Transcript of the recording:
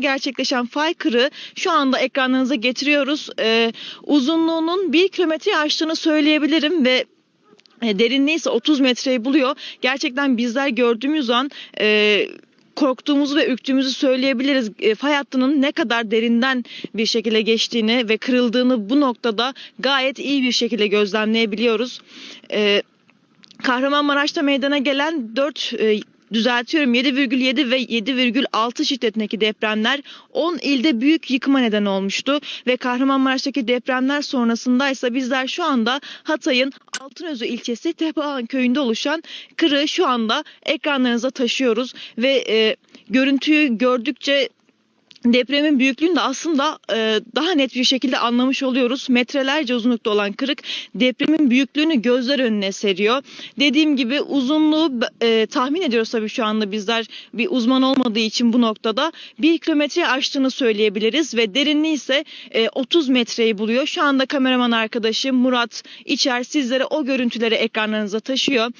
gerçekleşen fay kırığı şu anda ekranlarınıza getiriyoruz. Ee, uzunluğunun 1 kilometre aştığını söyleyebilirim ve e, derinliği ise 30 metreyi buluyor. Gerçekten bizler gördüğümüz an e, korktuğumuzu ve ürktüğümüzü söyleyebiliriz. E, fay hattının ne kadar derinden bir şekilde geçtiğini ve kırıldığını bu noktada gayet iyi bir şekilde gözlemleyebiliyoruz. E, Kahramanmaraş'ta meydana gelen 4 düzeltiyorum. 7,7 ve 7,6 şiddetindeki depremler 10 ilde büyük yıkıma neden olmuştu. Ve Kahramanmaraş'taki depremler sonrasında ise bizler şu anda Hatay'ın Altınözü ilçesi Tepeağan köyünde oluşan kırığı şu anda ekranlarınıza taşıyoruz. Ve e, görüntüyü gördükçe Depremin büyüklüğünü de aslında e, daha net bir şekilde anlamış oluyoruz. Metrelerce uzunlukta olan kırık depremin büyüklüğünü gözler önüne seriyor. Dediğim gibi uzunluğu e, tahmin ediyoruz tabii şu anda bizler bir uzman olmadığı için bu noktada bir kilometre aştığını söyleyebiliriz ve derinliği ise e, 30 metreyi buluyor. Şu anda kameraman arkadaşım Murat İçer sizlere o görüntüleri ekranlarınıza taşıyor.